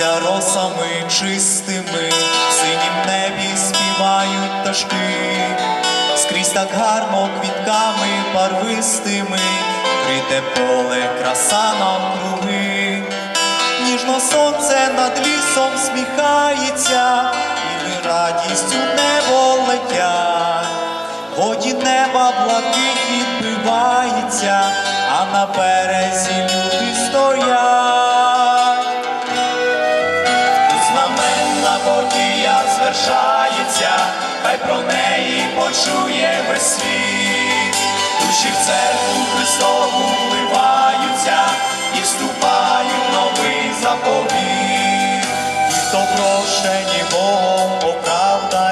Ллються росами чистими, в синім небі співають пташки, скрізь так гарно квітками барвистими, крите поле, краса навкруги, ніжно сонце над лісом сміхається, і ми радістю небо летять. В Воді неба блакить відбивається, а на березі В церкву Христову вливаються і вступають новий заповіт. І хто прощені Богом оправдані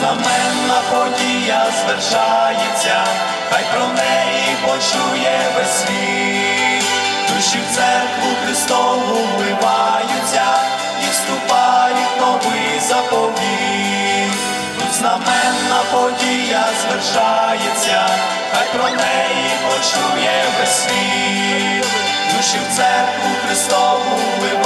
Тут знаменна подія звершається, хай про неї почує весь світ. Душі в церкву Христову вливаються і вступають новий заповіт. Тут знаменна подія звершається, хай про неї почує весь світ. Душі в церкву Христову вливаються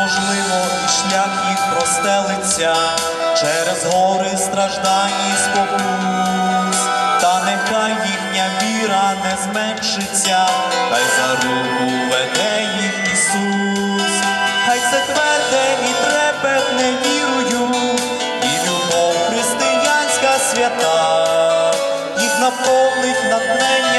можливо, і шлях їх простелиться. Через гори страждань і спокус, та нехай їхня віра не зменшиться, хай за руку веде їх Ісус, хай це тверде і трепетне вірою, і любов християнська свята, їх наповнить натхнення